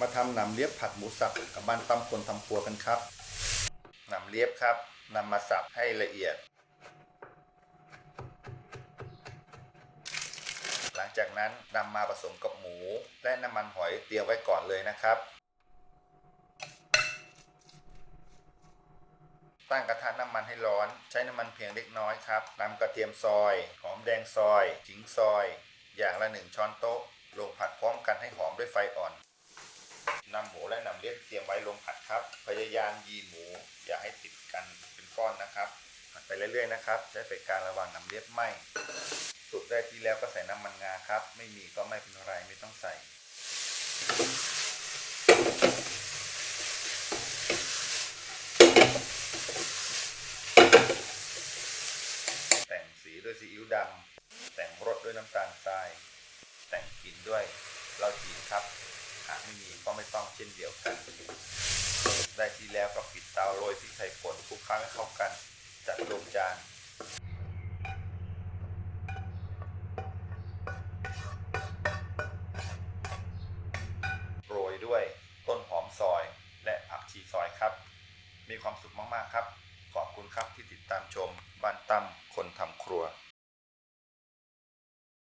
มาทำหนำเลียบผัดหมูสับกับบ้านตำคนทำครัวกันครับหนำเลียบครับนำมาสับให้ละเอียด หลังจากนั้นนำมาผสมกับหมู และน้ำมันหอยเตรียมไว้ก่อนเลยนะครับ ตั้งกระทะน้ำมันให้ร้อน ใช้น้ำมันเพียงเล็กน้อยครับนำกระเทียมซอย หอมแดงซอยขิงซอย อย่างละหนึ่งช้อนโต๊ะ ลงผัดพร้อมกันให้หอมด้วยไฟอ่อน นำหมูและนำเลียดเตรียมไว้ลงผัดครับ พยายามยีหมู อย่าให้ติดกันเป็นก้อนนะครับ ผัดไปเรื่อยๆนะครับ ใช้ไฟกางระว่างนำเลียดไหมสุกได้ที่แล้วก็ใส่น้ำมันงาครับ ไม่มีก็ไม่เป็นไรไม่ต้องใส่แต่งสีด้วยซีอิ๊วดำแต่งรสด้วยน้ำตาลทราย แต่งกลิ่นด้วยเหล้าจีนครับ หากไม่มีก็ไม่ต้องเช่นเดียวกัน ได้ที่แล้วก็ปิดเตาโรยพริกไทยป่นคลุกเคล้าให้เข้ากัน จัดลงจานโรยด้วยต้นหอมซอยและผักชีซอยครับ มีความสุขมากๆครับ ขอบคุณครับที่ติดตามชมบ้านตั้มคนทำครัว